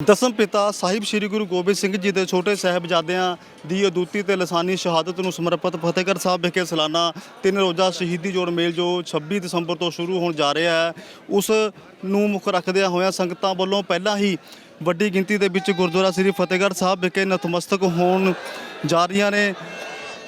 ਦਸਮ ਪਿਤਾ ਸਾਹਿਬ ਸ੍ਰੀ ਗੁਰੂ ਗੋਬਿੰਦ ਸਿੰਘ ਜੀ ਦੇ ਛੋਟੇ ਸਾਹਿਬਜ਼ਾਦਿਆਂ ਦੀ ਅਦੁੱਤੀ ਤੇ ਲਸਾਨੀ ਸ਼ਹਾਦਤ ਨੂੰ ਸਮਰਪਿਤ ਫਤਿਹਗੜ੍ਹ ਸਾਹਿਬ ਵਿਖੇ ਸਾਲਾਨਾ ਤਿੰਨ ਰੋਜ਼ਾ ਸ਼ਹੀਦੀ ਜੋੜ ਮੇਲ ਜੋ 26 ਦਸੰਬਰ ਤੋਂ ਸ਼ੁਰੂ ਹੋਣ ਜਾ ਰਿਹਾ ਹੈ, ਉਸ ਨੂੰ ਮੁੱਖ ਰੱਖਦਿਆਂ ਹੋਇਆਂ ਸੰਗਤਾਂ ਵੱਲੋਂ ਪਹਿਲਾਂ ਹੀ ਵੱਡੀ ਗਿਣਤੀ ਦੇ ਵਿੱਚ ਗੁਰਦੁਆਰਾ ਸ੍ਰੀ ਫਤਿਹਗੜ੍ਹ ਸਾਹਿਬ ਵਿਖੇ ਨਤਮਸਤਕ ਹੋਣ ਜਾ ਰਹੀਆਂ ਨੇ।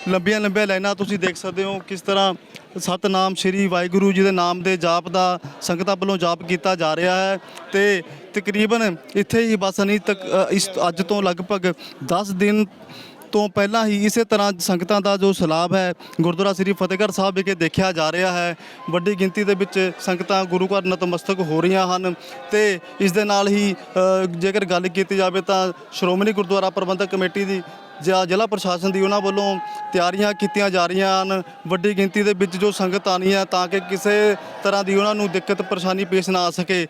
ਲੰਬੀਆਂ ਲੰਬੀਆਂ ਲਾਈਨਾਂ ਤੁਸੀਂ ਦੇਖ ਸਕਦੇ ਹੋ ਕਿਸ ਤਰ੍ਹਾਂ ਸਤਨਾਮ ਸ੍ਰੀ ਵਾਹਿਗੁਰੂ ਜੀ ਦੇ ਨਾਮ ਦੇ ਜਾਪ ਦਾ ਸੰਗਤਾਂ ਵੱਲੋਂ ਜਾਪ ਕੀਤਾ ਜਾ ਰਿਹਾ ਹੈ ਤੇ ਤਕਰੀਬਨ ਇੱਥੇ ਹੀ ਬਸ ਨਹੀਂ ਤੱਕ ਇਸ ਅੱਜ ਤੋਂ ਲਗਭਗ 10 ਦਿਨ ਤੋਂ ਪਹਿਲਾਂ ਹੀ ਇਸੇ ਤਰ੍ਹਾਂ ਸੰਗਤਾਂ ਦਾ ਜੋ ਸਲਾਬ ਹੈ, ਗੁਰਦੁਆਰਾ ਸ੍ਰੀ ਫਤਿਹਗੜ੍ਹ ਸਾਹਿਬ ਵਿਖੇ ਦੇਖਿਆ ਜਾ ਰਿਹਾ ਹੈ। ਵੱਡੀ ਗਿਣਤੀ ਦੇ ਵਿੱਚ ਸੰਗਤਾਂ ਗੁਰੂ ਘਰ ਨਤਮਸਤਕ ਹੋ ਰਹੀਆਂ ਹਨ ਤੇ ਇਸ ਦੇ ਨਾਲ ਹੀ ਜੇਕਰ ਗੱਲ ਕੀਤੀ ਜਾਵੇ ਤਾਂ ਸ਼੍ਰੋਮਣੀ ਗੁਰਦੁਆਰਾ ਪ੍ਰਬੰਧਕ ਕਮੇਟੀ ਦੀ ਜਾਂ ਜ਼ਿਲ੍ਹਾ ਪ੍ਰਸ਼ਾਸਨ ਦੀ ਉਹਨਾਂ ਵੱਲੋਂ ਤਿਆਰੀਆਂ ਕੀਤੀਆਂ ਜਾ ਰਹੀਆਂ ਹਨ। ਵੱਡੀ ਗਿਣਤੀ ਦੇ ਵਿੱਚ ਜੋ ਸੰਗਤ ਆਉਣੀ ਹੈ ਤਾਂ ਕਿ ਕਿਸੇ ਤਰ੍ਹਾਂ ਦੀ ਉਹਨਾਂ ਨੂੰ ਦਿੱਕਤ, ਪਰੇਸ਼ਾਨੀ ਪੇਸ਼ ਨਾ ਆ ਸਕੇ।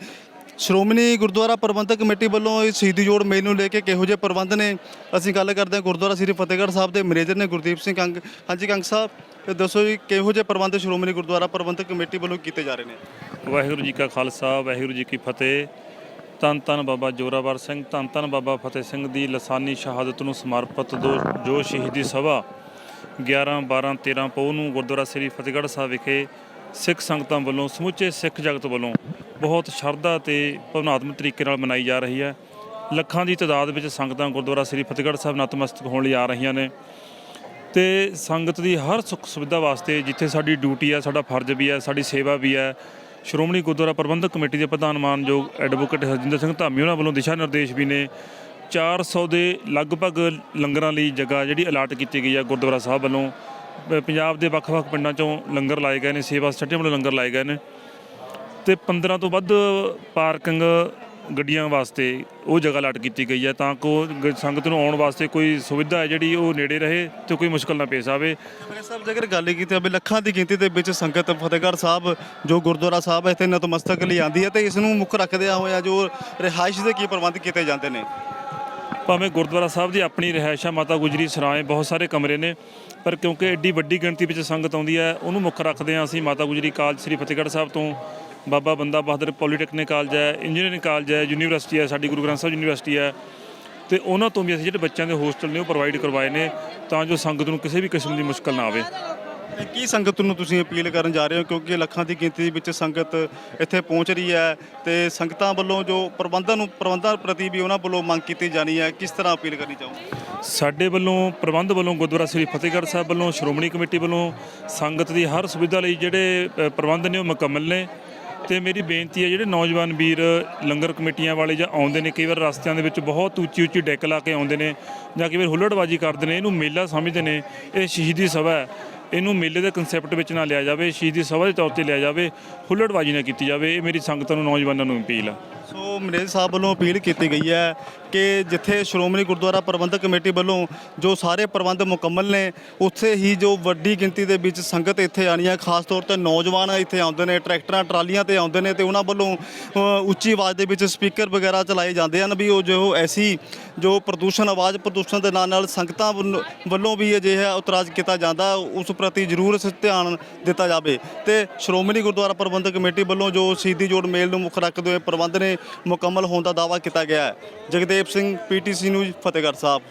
ਸ਼੍ਰੋਮਣੀ ਗੁਰਦੁਆਰਾ ਪ੍ਰਬੰਧਕ ਕਮੇਟੀ ਵੱਲੋਂ ਇਸ ਸ਼ਹੀਦੀ ਜੋੜ ਮੇਲ ਨੂੰ ਲੈ ਕੇ ਕਿਹੋ ਜਿਹੇ ਪ੍ਰਬੰਧ ਨੇ? ਅਸੀਂ ਗੱਲ ਕਰਦੇ ਹਾਂ ਗੁਰਦੁਆਰਾ ਸ੍ਰੀ ਫਤਿਹਗੜ੍ਹ ਸਾਹਿਬ ਦੇ ਮੈਨੇਜਰ ਨੇ ਗੁਰਦੀਪ ਸਿੰਘ ਕੰਗ। ਹਾਂਜੀ ਕੰਗ ਸਾਹਿਬ, ਇਹ ਦੱਸੋ ਜੀ, ਕਿਹੋ ਜਿਹੇ ਪ੍ਰਬੰਧ ਸ਼੍ਰੋਮਣੀ ਗੁਰਦੁਆਰਾ ਪ੍ਰਬੰਧਕ ਕਮੇਟੀ ਵੱਲੋਂ ਕੀਤੇ ਜਾ ਰਹੇ ਨੇ? ਵਾਹਿਗੁਰੂ ਜੀ ਕਾ ਖਾਲਸਾ, ਵਾਹਿਗੁਰੂ ਜੀ ਕੀ ਫਤਿਹ। ਧੰਨ ਧੰਨ ਬਾਬਾ ਜੋਰਾਵਰ ਸਿੰਘ, ਧੰਨ ਧੰਨ ਬਾਬਾ ਫਤਿਹ ਸਿੰਘ ਦੀ ਲਸਾਨੀ ਸ਼ਹਾਦਤ ਨੂੰ ਸਮਰਪਿਤ ਦੋ ਜੋ ਸ਼ਹੀਦੀ ਸਭਾ 11 12 13 ਪੋਹ ਨੂੰ ਗੁਰਦੁਆਰਾ ਸ੍ਰੀ ਫਤਿਹਗੜ੍ਹ ਸਾਹਿਬ ਵਿਖੇ ਸਿੱਖ ਸੰਗਤਾਂ ਵੱਲੋਂ, ਸਮੁੱਚੇ ਸਿੱਖ ਜਗਤ ਵੱਲੋਂ ਬਹੁਤ ਸ਼ਰਧਾ ਤੇ ਭਾਵਨਾਤਮਕ ਤਰੀਕੇ ਨਾਲ ਮਨਾਈ ਜਾ ਰਹੀ ਹੈ। ਲੱਖਾਂ ਦੀ ਤਾਦਾਦ ਵਿੱਚ ਸੰਗਤਾਂ ਗੁਰਦੁਆਰਾ ਸ੍ਰੀ ਫਤਿਹਗੜ੍ਹ ਸਾਹਿਬ ਨਤਮਸਤਕ ਹੋਣ ਲਈ ਆ ਰਹੀਆਂ ਨੇ। ਤੇ ਸੰਗਤ ਦੀ ਹਰ ਸੁੱਖ ਸੁਵਿਧਾ ਵਾਸਤੇ ਜਿੱਥੇ ਸਾਡੀ ਡਿਊਟੀ ਹੈ, ਸਾਡਾ ਫਰਜ਼ ਵੀ ਹੈ, ਸਾਡੀ ਸੇਵਾ ਵੀ ਹੈ, ਸ਼੍ਰੋਮਣੀ ਗੁਰਦੁਆਰਾ ਪ੍ਰਬੰਧਕ ਕਮੇਟੀ ਦੇ ਪ੍ਰਧਾਨ ਮਾਨਯੋਗ ਐਡਵੋਕੇਟ ਹਰਜਿੰਦਰ ਸਿੰਘ ਧਾਮੀ ਉਹਨਾਂ ਵੱਲੋਂ ਦਿਸ਼ਾ ਨਿਰਦੇਸ਼ ਵੀ ਨੇ। 400 ਦੇ ਲਗਭਗ ਲੰਗਰਾਂ ਲਈ ਜਗ੍ਹਾ ਜਿਹੜੀ ਅਲਾਟ ਕੀਤੀ ਗਈ ਹੈ ਗੁਰਦੁਆਰਾ ਸਾਹਿਬ ਵੱਲੋਂ। ਪ- ਪੰਜਾਬ ਦੇ ਵੱਖ-ਵੱਖ ਪਿੰਡਾਂ ਚੋਂ ਲੰਗਰ ਲਾਏ ਗਏ ਨੇ, ਸੇਵਾ ਸੱਟੇ ਵੱਲੋਂ ਲੰਗਰ ਲਾਏ ਗਏ ਨੇ ਤੇ 15 ਤੋਂ ਵੱਧ ਪਾਰਕਿੰਗ ਗੱਡੀਆਂ ਵਾਸਤੇ ਉਹ ਜਗ੍ਹਾ ਅਲਾਟ ਕੀਤੀ ਗਈ ਹੈ ਤਾਂ ਕਿ ਉਹ ਗ- ਸੰਗਤ ਨੂੰ ਆਉਣ ਵਾਸਤੇ ਕੋਈ ਸੁਵਿਧਾ ਹੈ ਜਿਹੜੀ ਉਹ ਨੇੜੇ ਰਹੇ ਤੇ ਕੋਈ ਮੁਸ਼ਕਲ ਨਾ ਪੇਸ਼ ਆਵੇ। ਮੇਰੇ ਸਾਹਿਬ, ਜੇਕਰ ਗੱਲ ਕੀਤੀ ਜਾਵੇ ਲੱਖਾਂ ਦੀ ਗਿਣਤੀ ਦੇ ਵਿੱਚ ਸੰਗਤ ਫਤਿਹਗੜ੍ਹ ਸਾਹਿਬ, ਜੋ ਗੁਰਦੁਆਰਾ ਸਾਹਿਬ ਹੈ, ਇੱਥੇ ਨਤਮਸਤਕ ਲਈ ਆਉਂਦੀ ਹੈ ਤੇ ਇਸ ਨੂੰ ਮੁੱਖ ਰੱਖਦਿਆਂ ਹੋਇਆ ਜੋ ਰਿਹਾਇਸ਼ ਦੇ ਕੀ ਪ੍ਰਬੰਧ ਕੀਤੇ ਜਾਂਦੇ ਨੇ? ਭਾਵੇਂ ਗੁਰਦੁਆਰਾ ਸਾਹਿਬ ਦੀ ਆਪਣੀ ਰਿਹਾਇਸ਼ ਆ, ਮਾਤਾ ਗੁਜਰੀ ਸਰਾਏ, ਬਹੁਤ ਸਾਰੇ ਕਮਰੇ ਨੇ, ਪਰ ਕਿਉਂਕਿ ਐਡੀ ਵੱਡੀ ਗਿਣਤੀ ਵਿੱਚ ਸੰਗਤ ਆਉਂਦੀ ਹੈ, ਉਹਨੂੰ ਮੁੱਖ ਰੱਖਦੇ ਹਾਂ ਅਸੀਂ ਮਾਤਾ ਗੁਜਰੀ ਕਾਲਜ, ਸ੍ਰੀ ਫਤਿਹਗੜ੍ਹ ਸਾਹਿਬ ਤੋਂ। ਬਾਬਾ ਬੰਦਾ ਬਹਾਦਰ ਪੋਲੀਟੈਕਨਿਕ ਕਾਲਜ ਹੈ, ਇੰਜੀਨੀਅਰਿੰਗ ਕਾਲਜ ਹੈ, ਯੂਨੀਵਰਸਿਟੀ ਹੈ, ਸਾਡੀ ਗੁਰੂ ਗ੍ਰੰਥ ਸਾਹਿਬ ਯੂਨੀਵਰਸਿਟੀ ਹੈ। ਤੇ ਉਹਨਾਂ ਤੋਂ ਵੀ ਅਸੀਂ ਜਿਹੜੇ ਬੱਚਿਆਂ ਦੇ ਹੋਸਟਲ ਨੇ, ਉਹ ਪ੍ਰੋਵਾਈਡ ਕਰਵਾਏ ਨੇ, ਤਾਂ ਜੋ ਸੰਗਤ ਨੂੰ ਕਿਸੇ ਵੀ ਕਿਸਮ ਦੀ ਮੁਸ਼ਕਲ ਨਾ ਆਵੇ। ਤੇ ਕੀ ਸੰਗਤ ਨੂੰ ਤੁਸੀਂ ਅਪੀਲ ਕਰਨ ਜਾ ਰਹੇ ਹੋ? ਕਿਉਂਕਿ ਲੱਖਾਂ ਦੀ ਗਿਣਤੀ ਦੇ ਵਿੱਚ ਸੰਗਤ ਇੱਥੇ ਪਹੁੰਚ ਰਹੀ ਹੈ ਤੇ ਸੰਗਤਾਂ ਵੱਲੋਂ ਜੋ ਪ੍ਰਬੰਧਾਂ ਨੂੰ ਪ੍ਰਬੰਧਾਂ ਪ੍ਰਤੀ ਵੀ ਉਹਨਾਂ ਵੱਲੋਂ ਮੰਗ ਕੀਤੀ ਜਾਣੀ ਹੈ, ਕਿਸ ਤਰ੍ਹਾਂ ਅਪੀਲ ਕਰਨੀ ਚਾਹੋਗੇ? ਸਾਡੇ ਵੱਲੋਂ ਪ੍ਰਬੰਧ ਵੱਲੋਂ ਗੁਰਦੁਆਰਾ ਸ੍ਰੀ ਫਤਿਹਗੜ੍ਹ ਸਾਹਿਬ ਵੱਲੋਂ, ਸ਼੍ਰੋਮਣੀ ਕਮੇਟੀ ਵੱਲੋਂ ਸੰਗਤ ਦੀ ਹਰ ਸੁਵਿਧਾ ਲਈ ਜਿਹੜੇ ਪ੍ਰਬੰਧ ਨੇ ਉਹ ਮੁਕੰਮਲ ਨੇ। ਤੇ ਮੇਰੀ ਬੇਨਤੀ ਹੈ ਜਿਹੜੇ ਨੌਜਵਾਨ ਵੀਰ ਲੰਗਰ ਕਮੇਟੀਆਂ ਵਾਲੇ ਜਾਂ ਆਉਂਦੇ ਨੇ, ਕਈ ਵਾਰ ਰਸਤਿਆਂ ਦੇ ਵਿੱਚ ਬਹੁਤ ਉੱਚੀ ਉੱਚੀ ਡੈਕ ਲਾ ਕੇ ਆਉਂਦੇ ਨੇ ਜਾਂ ਕਈ ਵਾਰ ਹੁੱਲੜਬਾਜੀ ਕਰਦੇ ਨੇ, ਇਹਨੂੰ ਮੇਲਾ ਸਮਝਦੇ ਨੇ, ਇਹ ਸ਼ਹੀਦੀ ਸਭਾ ਹੈ। ਇਹਨੂੰ ਮੇਲੇ ਦੇ ਕਨਸੈਪਟ ਵਿੱਚ ਨਾ ਲਿਆ ਜਾਵੇ, ਸ਼ਹੀਦੀ ਸਭਾ ਦੇ ਤੌਰ ਤੇ ਲਿਆ ਜਾਵੇ, ਹੁੱਲੜਬਾਜੀ ਨਾ ਕੀਤੀ ਜਾਵੇ, ਇਹ ਮੇਰੀ ਸੰਗਤਾਂ ਨੂੰ, ਨੌਜਵਾਨਾਂ ਨੂੰ ਅਪੀਲ ਆ। ਸੋ ਮੈਨੇਜਰ ਸਾਹਿਬ ਵੱਲੋਂ ਅਪੀਲ ਕੀਤੀ ਗਈ ਹੈ ਕਿ ਜਿੱਥੇ ਸ਼੍ਰੋਮਣੀ ਗੁਰਦੁਆਰਾ ਪ੍ਰਬੰਧਕ ਕਮੇਟੀ ਵੱਲੋਂ ਜੋ ਸਾਰੇ ਪ੍ਰਬੰਧ ਮੁਕੰਮਲ ਨੇ, ਉੱਥੇ ਹੀ ਜੋ ਵੱਡੀ ਗਿਣਤੀ ਦੇ ਵਿੱਚ ਸੰਗਤ ਇੱਥੇ ਆਣੀ ਹੈ, ਖਾਸ ਤੌਰ ਤੇ ਨੌਜਵਾਨ ਇੱਥੇ ਆਉਂਦੇ ਨੇ, ਟਰੈਕਟਰਾਂ, ਟਰਾਲੀਆਂ ਤੇ ਆਉਂਦੇ ਨੇ ਤੇ ਉਹਨਾਂ ਵੱਲੋਂ ਉੱਚੀ ਆਵਾਜ਼ ਦੇ ਵਿੱਚ ਸਪੀਕਰ ਵਗੈਰਾ ਚਲਾਏ ਜਾਂਦੇ ਹਨ ਵੀ ਉਹ ਜੋ ਐਸੀ ਜੋ ਪ੍ਰਦੂਸ਼ਣ, ਆਵਾਜ਼ ਪ੍ਰਦੂਸ਼ਣ ਦੇ ਨਾਲ ਨਾਲ ਸੰਗਤਾਂ ਵੱਲੋਂ- ਵੱਲੋਂ ਵੀ ਅਜਿਹਾ ਉਤਰਾਜ ਕੀਤਾ ਜਾਂਦਾ, ਉਸ ਪ੍ਰਤੀ ਜ਼ਰੂਰ ਧਿਆਨ ਦਿੱਤਾ ਜਾਵੇ ਤੇ ਸ਼੍ਰੋਮਣੀ ਗੁਰਦੁਆਰਾ ਪ੍ਰਬੰਧਕ ਕਮੇਟੀ ਵੱਲੋਂ ਜੋ ਸ਼ਹੀਦੀ ਜੋੜ ਮੇਲ ਨੂੰ ਮੁੱਖ ਰੱਖਦੇ ਹੋਏ ਪ੍ਰਬੰਧ ਨੇ ਮੁਕੰਮਲ ਹੋਣ ਦਾ ਦਾਅਵਾ ਕੀਤਾ ਗਿਆ ਹੈ। Jagdev Singh PTC news Fatehgarh Sahib.